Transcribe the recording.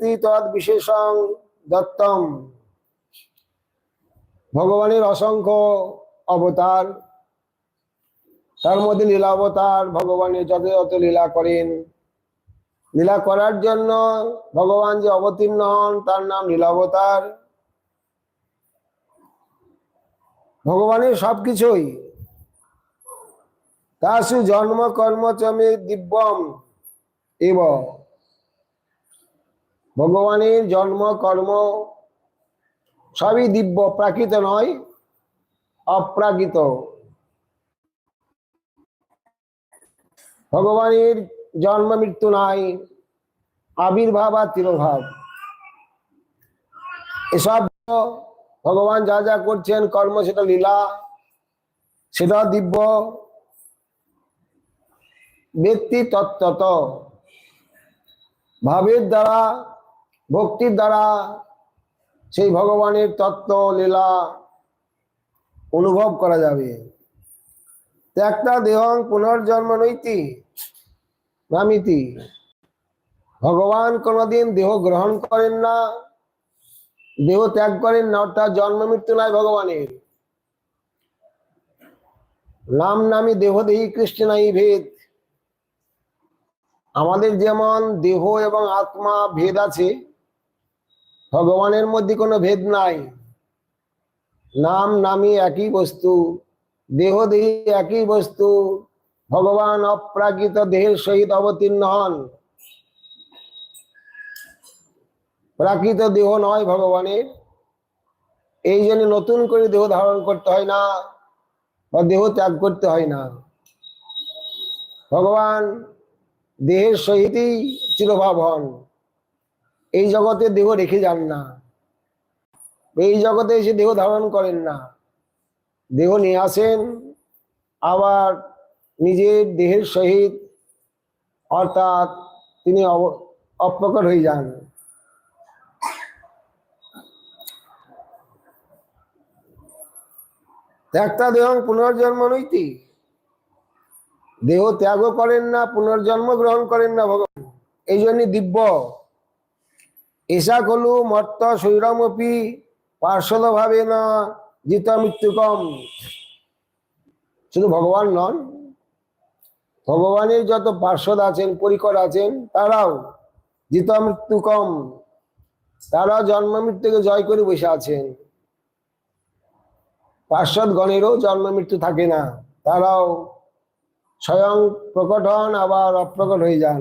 তৎ বিশেষং দত্তম। ভগবানের অসংখ্য অবতার, তার মধ্যে লীলাবতার ভগবানের যত লীলা করেন। লীলা করার জন্য ভগবান যে অবতীর্ণ হন, তার নাম লীলাবতার ভগবানের সবকিছুই। তাসু জন্ম কর্ম চমে দিব্যম। এব। ভগবানের জন্ম, কর্ম সবই দিব্য, প্রাকৃত নয়, অপ্রাকৃত। ভগবানের জন্ম, মৃত্যু নাই, আবির্ভাব আর তিরোভাব। এসব ভগবান যা যা করছেন, কর্ম সেটা লীলা সেটা দিব্য। ব্যক্তি তত্ত্বত। ভাবের দ্বারা ভক্তির দ্বারা সেই ভগবানের তত্ত্ব, লীলা অনুভব করা যাবে। ত্যাগটা দেহং পুনর্জন্ম নৈতি নামিতি। ভগবান কোনোদিন দেহ গ্রহণ করেন না, দেহ ত্যাগ করেন না, অর্থাৎ জন্ম মৃত্যু নাই ভগবানের। নাম নামি দেহ দেহি কৃষ্ণ নাই ভেদ। আমাদের যেমন দেহ এবং আত্মা ভেদ আছে ভগবানের মধ্যে কোনো ভেদ নাই। নাম নামি একই বস্তু, দেহ দেহি একই বস্তু, ভগবান অপ্রাকৃত দেহের সহিত অবতীর্ণ হন। প্রাকৃত দেহ নয় ভগবানের। এই জন্য নতুন করে দেহ ধারণ করতে হয় না বা দেহ ত্যাগ করতে হয় না। ভগবান দেহের সহিতই চিরভাব হন। এই জগতে দেহ রেখে যান না। এই জগতে এসে দেহ ধারণ করেন না। দেহ নিয়ে আসেন, আবার নিজের দেহের সহিত অর্থাৎ তিনি অপ্রকট হয়ে যান। ত্যাগটা দেহ পুনর্জন্ম নৈতি। দেহ ত্যাগও করেন না, পুনর্জন্ম গ্রহণ করেন না ভগবান। এই জন্য দিব্য। এসা কলু মর্ত শৈরমপি পার্শ্বদ ভাবে না জিত মৃত্যু কম। শুধু ভগবান নন, ভগবানের যত পার্শ্বদ আছেন, পরিকর আছেন, তারাও জিত মৃত্যু কম। তারাও জন্ম মৃত্যুকে জয় করে বসে আছেন। পার্শ্বদ গণেরও জন্ম মৃত্যু থাকে না। তারাও স্বয়ং প্রকট হন, আবার অপ্রকট হয়ে যান।